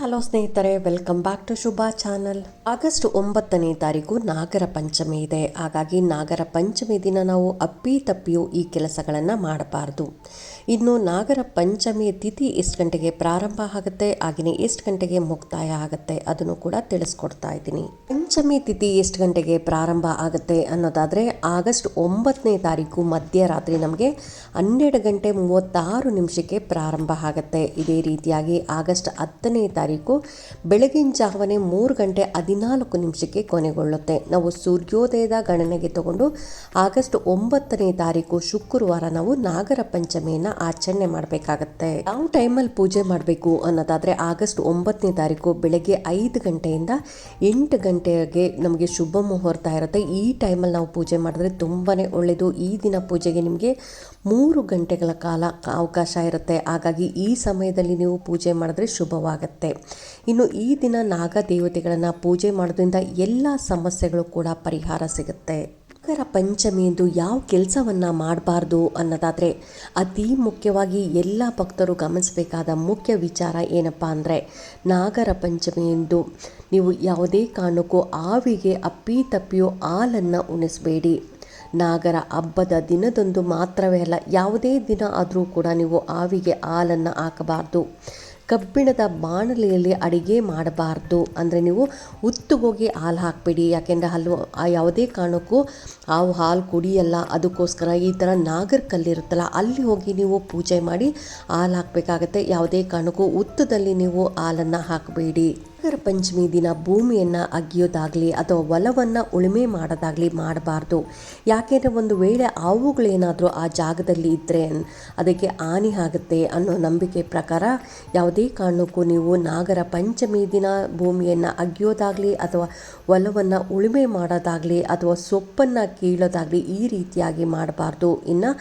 Hello ಸ್ನೇಹಿತರೆ welcome back to Shubha channel August ಒಂಬತ್ತನೇ ತಾರೀಕು ನಾಗರ ಪಂಚಮಿ ಇದೆ. ಹಾಗಾಗಿ ನಾಗರ ಪಂಚಮಿ ದಿನ ನಾವು ಅಪ್ಪಿ ತಪ್ಪಿಯೂ ಈ ಕೆಲಸಗಳನ್ನು ಮಾಡಬಾರ್ದು. ಇನ್ನು ನಾಗರ ಪಂಚಮಿ ತಿಥಿ ಎಷ್ಟು ಗಂಟೆಗೆ ಪ್ರಾರಂಭ ಆಗುತ್ತೆ ಹಾಗೆಯೇ ಎಷ್ಟು ಗಂಟೆಗೆ ಮುಕ್ತಾಯ ಆಗುತ್ತೆ. ಅದನ್ನು ಕೂಡ ತಿಳಿಸ್ಕೊಡ್ತಾ ಇದ್ದೀನಿ. ಪಂಚಮಿ ತಿಥಿ ಎಷ್ಟು ಗಂಟೆಗೆ ಪ್ರಾರಂಭ ಆಗುತ್ತೆ ಅನ್ನೋದಾದರೆ ಆಗಸ್ಟ್ ಒಂಬತ್ತನೇ ತಾರೀಕು ಮಧ್ಯರಾತ್ರಿ ನಮಗೆ ಹನ್ನೆರಡು ಗಂಟೆ ಮೂವತ್ತಾರು ನಿಮಿಷಕ್ಕೆ ಪ್ರಾರಂಭ ಆಗುತ್ತೆ. ಇದೇ ರೀತಿಯಾಗಿ ಆಗಸ್ಟ್ ಹತ್ತನೇ ತಾರೀಕು ಬೆಳಗಿನ ಜಾವನೆ ಮೂರು ಗಂಟೆ ಹದಿನಾಲ್ಕು ನಿಮಿಷಕ್ಕೆ ಕೊನೆಗೊಳ್ಳುತ್ತೆ. ನಾವು ಸೂರ್ಯೋದಯದ ಗಣನೆಗೆ ತಗೊಂಡು ಆಗಸ್ಟ್ ಒಂಬತ್ತನೇ ತಾರೀಕು ಶುಕ್ರವಾರ ನಾವು ನಾಗರ ಪಂಚಮಿಯನ್ನು ಆಚರಣೆ ಮಾಡಬೇಕಾಗತ್ತೆ. ಯಾವ ಟೈಮಲ್ಲಿ ಪೂಜೆ ಮಾಡಬೇಕು ಅನ್ನೋದಾದರೆ ಆಗಸ್ಟ್ ಒಂಬತ್ತನೇ ತಾರೀಕು ಬೆಳಗ್ಗೆ ಐದು ಗಂಟೆಯಿಂದ ಎಂಟು ಗಂಟೆಗೆ ನಮಗೆ ಶುಭ ಮುಹೂರ್ತ ಇರುತ್ತೆ. ಈ ಟೈಮಲ್ಲಿ ನಾವು ಪೂಜೆ ಮಾಡಿದ್ರೆ ತುಂಬಾ ಒಳ್ಳೆಯದು ಈ ದಿನ ಪೂಜೆಗೆ ನಿಮಗೆ ಮೂರು ಗಂಟೆಗಳ ಕಾಲ ಅವಕಾಶ ಇರುತ್ತೆ. ಹಾಗಾಗಿ ಈ ಸಮಯದಲ್ಲಿ ನೀವು ಪೂಜೆ ಮಾಡಿದ್ರೆ ಶುಭವಾಗುತ್ತೆ. ಇನ್ನು ಈ ದಿನ ನಾಗ ದೇವತೆಗಳನ್ನು ಪೂಜೆ ಮಾಡೋದ್ರಿಂದ ಎಲ್ಲ ಸಮಸ್ಯೆಗಳು ಕೂಡ ಪರಿಹಾರ ಸಿಗುತ್ತೆ. ನಾಗರ ಪಂಚಮಿಯಂದು ಯಾವ ಕೆಲಸವನ್ನು ಮಾಡಬಾರ್ದು ಅನ್ನೋದಾದರೆ ಅತಿ ಮುಖ್ಯವಾಗಿ ಎಲ್ಲ ಭಕ್ತರು ಗಮನಿಸಬೇಕಾದ ಮುಖ್ಯ ವಿಚಾರ ಏನಪ್ಪ ಅಂದರೆ ನಾಗರ ಪಂಚಮಿಯಂದು ನೀವು ಯಾವುದೇ ಕಾರಣಕ್ಕೂ ಆವಿಗೆ ಅಪ್ಪಿ ತಪ್ಪಿಯೋ ಹಾಲನ್ನು ಉಣಿಸಬೇಡಿ. ನಾಗರ ಹಬ್ಬದ ದಿನದಂದು ಮಾತ್ರವೇ ಅಲ್ಲ, ಯಾವುದೇ ದಿನ ಆದರೂ ಕೂಡ ನೀವು ಆವಿಗೆ ಹಾಲನ್ನು ಹಾಕಬಾರ್ದು. ಕಬ್ಬಿಣದ ಬಾಣಲೆಯಲ್ಲಿ ಅಡಿಗೆ ಮಾಡಬಾರ್ದು. ಅಂದರೆ ನೀವು ಉತ್ತುಗೋಗಿ ಹಾಲು ಹಾಕಬೇಡಿ. ಯಾಕೆಂದರೆ ಹಲ್ಲು ಯಾವುದೇ ಕಾರಣಕ್ಕೂ ಆ ಹಾಲು ಕುಡಿಯಲ್ಲ. ಅದಕ್ಕೋಸ್ಕರ ಈ ಥರ ನಾಗರ ಕಲ್ಲಿರುತ್ತಲ್ಲ ಅಲ್ಲಿ ಹೋಗಿ ನೀವು ಪೂಜೆ ಮಾಡಿ ಹಾಲು ಹಾಕಬೇಕಾಗತ್ತೆ. ಯಾವುದೇ ಕಾರಣಕ್ಕೂ ಉತ್ತದಲ್ಲಿ ನೀವು ಹಾಲನ್ನು ಹಾಕಬೇಡಿ. ನಾಗರ ಪಂಚಮಿ ದಿನ ಭೂಮಿಯನ್ನು ಅಗಿಯೋದಾಗಲಿ ಅಥವಾ ಹೊಲವನ್ನು ಉಳುಮೆ ಮಾಡೋದಾಗಲಿ ಮಾಡಬಾರ್ದು. ಯಾಕೆಂದರೆ ಒಂದು ವೇಳೆ ಹಾವುಗಳೇನಾದರೂ ಆ ಜಾಗದಲ್ಲಿ ಇದ್ದರೆ ಅದಕ್ಕೆ ಹಾನಿ ಆಗುತ್ತೆ ಅನ್ನೋ ನಂಬಿಕೆ ಪ್ರಕಾರ ಯಾವುದೇ ಕಾರಣಕ್ಕೂ ನೀವು ನಾಗರ ಪಂಚಮಿ ದಿನ ಭೂಮಿಯನ್ನು ಅಗಿಯೋದಾಗಲಿ ಅಥವಾ ಹೊಲವನ್ನು ಉಳುಮೆ ಮಾಡೋದಾಗಲಿ ಅಥವಾ ಸೊಪ್ಪನ್ನು ಕೀಳೋದಾಗಲಿ ಈ ರೀತಿಯಾಗಿ ಮಾಡಬಾರ್ದು. ಇನ್ನು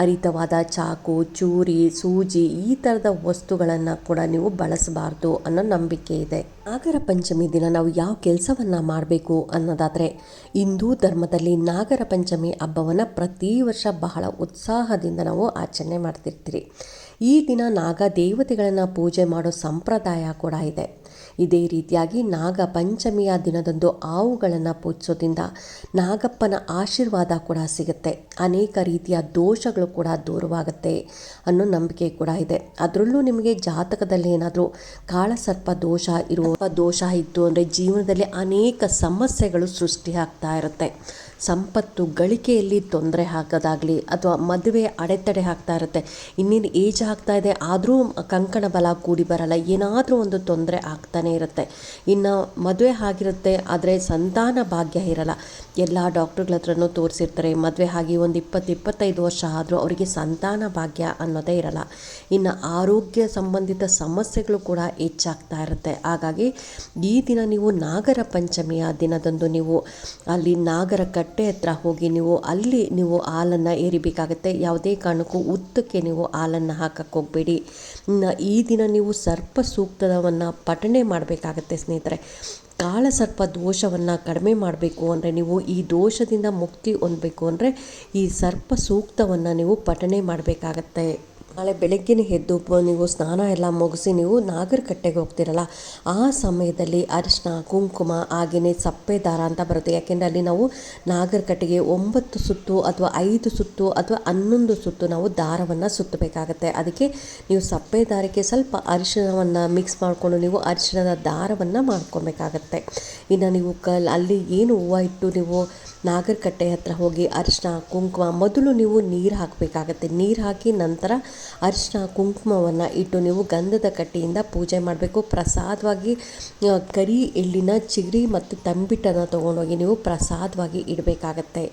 ಹರಿತವಾದ ಚಾಕು, ಚೂರಿ, ಸೂಜಿ ಈ ಥರದ ವಸ್ತುಗಳನ್ನು ಕೂಡ ನೀವು ಬಳಸಬಾರ್ದು ಅನ್ನೋ ನಂಬಿಕೆ ಇದೆ. ನಾಗರ ಪಂಚಮಿ ದಿನ ನಾವು ಯಾವ ಕೆಲಸವನ್ನು ಮಾಡಬೇಕು ಅನ್ನೋದಾದರೆ ಹಿಂದೂ ಧರ್ಮದಲ್ಲಿ ನಾಗರ ಪಂಚಮಿ ಹಬ್ಬವನ್ನು ಪ್ರತಿ ವರ್ಷ ಬಹಳ ಉತ್ಸಾಹದಿಂದ ನಾವು ಆಚರಣೆ ಮಾಡ್ತಿರ್ತೀರಿ. ಈ ದಿನ ನಾಗ ದೇವತೆಗಳನ್ನು ಪೂಜೆ ಮಾಡೋ ಸಂಪ್ರದಾಯ ಕೂಡ ಇದೆ. ಇದೇ ರೀತಿಯಾಗಿ ನಾಗ ಪಂಚಮಿಯ ದಿನದಂದು ಹಾವುಗಳನ್ನು ಪೂಜಿಸೋದ್ರಿಂದ ನಾಗಪ್ಪನ ಆಶೀರ್ವಾದ ಕೂಡ ಸಿಗುತ್ತೆ. ಅನೇಕ ರೀತಿಯ ದೋಷಗಳು ಕೂಡ ದೂರವಾಗುತ್ತೆ ಅನ್ನೋ ನಂಬಿಕೆ ಕೂಡ ಇದೆ. ಅದರಲ್ಲೂ ನಿಮಗೆ ಜಾತಕದಲ್ಲಿ ಏನಾದರೂ ಕಾಳಸರ್ಪ ದೋಷ ಇರುವ ದೋಷ ಇತ್ತು ಅಂದರೆ ಜೀವನದಲ್ಲಿ ಅನೇಕ ಸಮಸ್ಯೆಗಳು ಸೃಷ್ಟಿ ಆಗ್ತಾ ಇರುತ್ತೆ. ಸಂಪತ್ತು ಗಳಿಕೆಯಲ್ಲಿ ತೊಂದರೆ ಹಾಕೋದಾಗಲಿ ಅಥವಾ ಮದುವೆ ಅಡೆತಡೆ ಆಗ್ತಾ ಇರುತ್ತೆ, ಇನ್ನೇನು ಏಜ್ ಆಗ್ತಾ ಇದೆ, ಆದರೂ ಕಂಕಣ ಬಲ ಕೂಡಿ ಬರಲ್ಲ, ಏನಾದರೂ ಒಂದು ತೊಂದರೆ ಆಗ್ತಾನೆ ಇರುತ್ತೆ. ಇನ್ನು ಮದುವೆ ಆಗಿರುತ್ತೆ, ಆದರೆ ಸಂತಾನ ಭಾಗ್ಯ ಇರಲ್ಲ. ಎಲ್ಲ ಡಾಕ್ಟ್ರುಗಳ ಹತ್ರನೂ ತೋರಿಸಿರ್ತಾರೆ, ಮದುವೆ ಆಗಿ ಒಂದು ಇಪ್ಪತ್ತು ಇಪ್ಪತ್ತೈದು ವರ್ಷ ಆದರೂ ಅವರಿಗೆ ಸಂತಾನ ಭಾಗ್ಯ ಅನ್ನೋದೇ ಇರಲ್ಲ. ಇನ್ನು ಆರೋಗ್ಯ ಸಂಬಂಧಿತ ಸಮಸ್ಯೆಗಳು ಕೂಡ ಹೆಚ್ಚಾಗ್ತಾ ಇರುತ್ತೆ. ಹಾಗಾಗಿ ಈ ದಿನ ನೀವು ನಾಗರ ಪಂಚಮಿಯ ದಿನದಂದು ನೀವು ಅಲ್ಲಿ ನಾಗರ ಕಟ್ಟೆ ಹತ್ರ ಹೋಗಿ ನೀವು ಅಲ್ಲಿ ನೀವು ಹಾಲನ್ನು ಏರಿಬೇಕಾಗತ್ತೆ. ಯಾವುದೇ ಕಾರಣಕ್ಕೂ ಉತ್ತಕ್ಕೆ ನೀವು ಹಾಲನ್ನು ಹಾಕಕ್ಕೆ ಹೋಗಬೇಡಿ. ಈ ದಿನ ನೀವು ಸರ್ಪ ಸೂಕ್ತವನ್ನು ಪಠಣೆ ಮಾಡಬೇಕಾಗತ್ತೆ ಸ್ನೇಹಿತರೆ. ಕಾಳಸರ್ಪ ದೋಷವನ್ನು ಕಡಿಮೆ ಮಾಡಬೇಕು ಅಂದರೆ ನೀವು ಈ ದೋಷದಿಂದ ಮುಕ್ತಿ ಹೊಂದಬೇಕು ಅಂದರೆ ಈ ಸರ್ಪ ಸೂಕ್ತವನ್ನು ನೀವು ಪಠಣೆ ಮಾಡಬೇಕಾಗತ್ತೆ. ನಾಳೆ ಬೆಳಗ್ಗೆನೇ ಎದ್ದು ನೀವು ಸ್ನಾನ ಎಲ್ಲ ಮುಗಿಸಿ ನೀವು ನಾಗರಕಟ್ಟೆಗೆ ಹೋಗ್ತಿರಲ್ಲ, ಆ ಸಮಯದಲ್ಲಿ ಅರಿಶಿನ, ಕುಂಕುಮ, ಹಾಗೆಯೇ ಸಪ್ಪೆ ದಾರ ಅಂತ ಬರುತ್ತೆ. ಯಾಕೆಂದರೆ ಅಲ್ಲಿ ನಾವು ನಾಗರಕಟ್ಟೆಗೆ ಒಂಬತ್ತು ಸುತ್ತು ಅಥವಾ ಐದು ಸುತ್ತು ಅಥವಾ ಹನ್ನೊಂದು ಸುತ್ತು ನಾವು ದಾರವನ್ನು ಸುತ್ತಬೇಕಾಗತ್ತೆ. ಅದಕ್ಕೆ ನೀವು ಸಪ್ಪೆ ದಾರಕ್ಕೆ ಸ್ವಲ್ಪ ಅರಿಶಿಣವನ್ನು ಮಿಕ್ಸ್ ಮಾಡಿಕೊಂಡು ನೀವು ಅರಿಶಿಣದ ದಾರವನ್ನು ಮಾಡ್ಕೊಬೇಕಾಗತ್ತೆ. ಇನ್ನು ನೀವು ಕಲ್ ಅಲ್ಲಿ ಏನು ಹೂವು ಇಟ್ಟು ನೀವು ನಾಗರಕಟ್ಟೆ ಹತ್ರ ಹೋಗಿ ಅರಿಶಿನ ಕುಂಕುಮ, ಮೊದಲು ನೀವು ನೀರು ಹಾಕಬೇಕಾಗತ್ತೆ. ನೀರು ಹಾಕಿ ನಂತರ ಅರಿಶಿನ ಕುಂಕುಮವನ್ನು ಇಟ್ಟು ನೀವು ಗಂಧದ ಕಟ್ಟೆಯಿಂದ ಪೂಜೆ ಮಾಡಬೇಕು. ಪ್ರಸಾದವಾಗಿ ಕರಿ ಎಳ್ಳಿನ, ಚಿಗರಿ ಮತ್ತು ತಂಬಿಟ್ಟನ್ನು ತೊಗೊಂಡೋಗಿ ನೀವು ಪ್ರಸಾದವಾಗಿ ಇಡಬೇಕಾಗತ್ತೆ.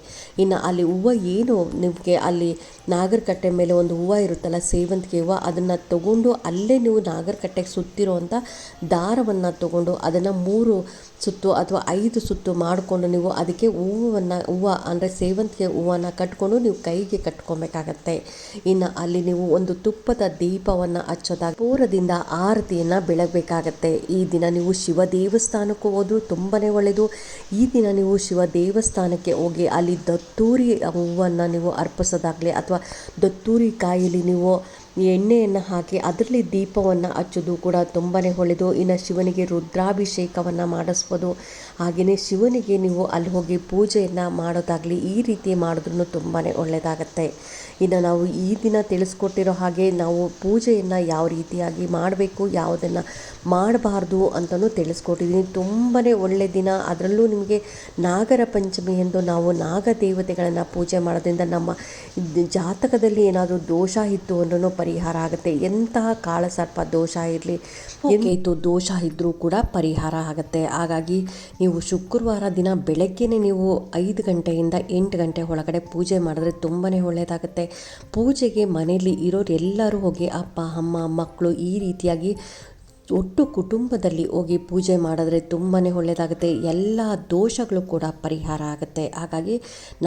ಇನ್ನು ಅಲ್ಲಿ ಹೂವು ಏನು, ನಿಮಗೆ ಅಲ್ಲಿ ನಾಗರಕಟ್ಟೆ ಮೇಲೆ ಒಂದು ಹೂವು ಇರುತ್ತಲ್ಲ, ಸೇವಂತಿಗೆ ಹೂವು, ಅದನ್ನು ತಗೊಂಡು ಅಲ್ಲೇ ನೀವು ನಾಗರಕಟ್ಟೆಗೆ ಸುತ್ತಿರುವಂಥ ದಾರವನ್ನು ತಗೊಂಡು ಅದನ್ನು ಮೂರು ಸುತ್ತು ಅಥವಾ ಐದು ಸುತ್ತು ಮಾಡಿಕೊಂಡು ನೀವು ಅದಕ್ಕೆ ಹೂವನ್ನು, ಹೂವ ಅಂದರೆ ಸೇವಂತಿಗೆ ಹೂವನ್ನು ಕಟ್ಕೊಂಡು ನೀವು ಕೈಗೆ ಕಟ್ಕೊಬೇಕಾಗತ್ತೆ. ಇನ್ನು ಅಲ್ಲಿ ನೀವು ಒಂದು ತುಪ್ಪದ ದೀಪವನ್ನು ಹಚ್ಚೋದಾಗ ಪೂರದಿಂದ ಆರತಿಯನ್ನು ಬೆಳಗಬೇಕಾಗತ್ತೆ. ಈ ದಿನ ನೀವು ಶಿವ ದೇವಸ್ಥಾನಕ್ಕೂ ಹೋದ್ರು ತುಂಬಾ ಒಳ್ಳೆಯದು ಈ ದಿನ ನೀವು ಶಿವ ದೇವಸ್ಥಾನಕ್ಕೆ ಹೋಗಿ ಅಲ್ಲಿ ದತ್ತೂರಿ ಹೂವನ್ನು ನೀವು ಅರ್ಪಿಸೋದಾಗಲಿ ಅಥವಾ ದತ್ತೂರಿ ಕಾಯಿಲಿ ನೀವು ಎಣ್ಣೆಯನ್ನು ಹಾಕಿ ಅದರಲ್ಲಿ ದೀಪವನ್ನು ಹಚ್ಚೋದು ಕೂಡ ತುಂಬಾ ಒಳ್ಳೆಯದು ಇನ್ನು ಶಿವನಿಗೆ ರುದ್ರಾಭಿಷೇಕವನ್ನು ಮಾಡಿಸ್ಬೋದು. ಹಾಗೆಯೇ ಶಿವನಿಗೆ ನೀವು ಅಲ್ಲಿ ಹೋಗಿ ಪೂಜೆಯನ್ನು ಮಾಡೋದಾಗಲಿ ಈ ರೀತಿ ಮಾಡಿದ್ರೂ ತುಂಬಾ ಒಳ್ಳೆಯದಾಗತ್ತೆ ಇನ್ನು ನಾವು ಈ ದಿನ ತಿಳಿಸ್ಕೊಟ್ಟಿರೋ ಹಾಗೆ ನಾವು ಪೂಜೆಯನ್ನು ಯಾವ ರೀತಿಯಾಗಿ ಮಾಡಬೇಕು, ಯಾವುದನ್ನು ಮಾಡಬಾರ್ದು ಅಂತಲೂ ತಿಳಿಸ್ಕೊಟ್ಟಿದ್ದೀನಿ ತುಂಬಾ ಒಳ್ಳೆಯ ದಿನ. ಅದರಲ್ಲೂ ನಿಮಗೆ ನಾಗರ ಪಂಚಮಿ ಎಂದು ನಾವು ನಾಗ ದೇವತೆಗಳನ್ನು ಪೂಜೆ ಮಾಡೋದ್ರಿಂದ ನಮ್ಮ ಜಾತಕದಲ್ಲಿ ಏನಾದರೂ ದೋಷ ಇತ್ತು ಅಂದ್ರೂ ಪರಿಹಾರ ಆಗುತ್ತೆ. ಎಂತಹ ಕಾಳಸರ್ಪ ದೋಷ ಇರಲಿ ಕೇತು ದೋಷ ಇದ್ದರೂ ಕೂಡ ಪರಿಹಾರ ಆಗುತ್ತೆ. ಹಾಗಾಗಿ ನೀವು ಶುಕ್ರವಾರ ದಿನ ಬೆಳಗ್ಗೆನೆ ನೀವು ಐದು ಗಂಟೆಯಿಂದ ಎಂಟು ಗಂಟೆ ಒಳಗಡೆ ಪೂಜೆ ಮಾಡಿದ್ರೆ ತುಂಬಾ ಒಳ್ಳೆಯದಾಗುತ್ತೆ ಪೂಜೆಗೆ ಮನೆಯಲ್ಲಿ ಇರೋರು ಎಲ್ಲರೂ ಹೋಗಿ ಅಪ್ಪ ಅಮ್ಮ ಮಕ್ಕಳು ಈ ರೀತಿಯಾಗಿ ಒಟ್ಟು ಕುಟುಂಬದಲ್ಲಿ ಹೋಗಿ ಪೂಜೆ ಮಾಡಿದ್ರೆ ತುಂಬಾ ಒಳ್ಳೆಯದಾಗುತ್ತೆ. ಎಲ್ಲ ದೋಷಗಳು ಕೂಡ ಪರಿಹಾರ ಆಗುತ್ತೆ. ಹಾಗಾಗಿ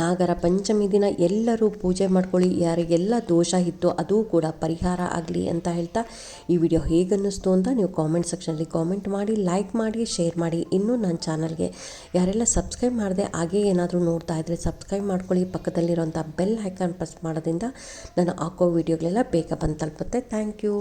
ನಾಗರ ಪಂಚಮಿ ದಿನ ಎಲ್ಲರೂ ಪೂಜೆ ಮಾಡ್ಕೊಳ್ಳಿ. ಯಾರಿಗೆಲ್ಲ ದೋಷ ಇತ್ತು ಅದು ಕೂಡ ಪರಿಹಾರ ಆಗಲಿ ಅಂತ ಹೇಳ್ತಾ ಈ ವಿಡಿಯೋ ಹೇಗನ್ನಿಸ್ತು ಅಂತ ನೀವು ಕಾಮೆಂಟ್ ಸೆಕ್ಷನಲ್ಲಿ ಕಾಮೆಂಟ್ ಮಾಡಿ ಲೈಕ್ ಮಾಡಿ ಶೇರ್ ಮಾಡಿ. ಇನ್ನೂ ನನ್ನ ಚಾನಲ್ಗೆ ಯಾರೆಲ್ಲ ಸಬ್ಸ್ಕ್ರೈಬ್ ಮಾಡಿದೆ ಹಾಗೆ ಏನಾದರೂ ನೋಡ್ತಾ ಇದ್ದರೆ ಸಬ್ಸ್ಕ್ರೈಬ್ ಮಾಡ್ಕೊಳ್ಳಿ. ಪಕ್ಕದಲ್ಲಿರೋಂಥ ಬೆಲ್ ಐಕಾನ್ ಪ್ರೆಸ್ ಮಾಡೋದ್ರಿಂದ ನಾನು ಹಾಕೋ ವಿಡಿಯೋಗಳೆಲ್ಲ ಬೇಗ ಬಂದು ತಲುಪುತ್ತೆ. Thank you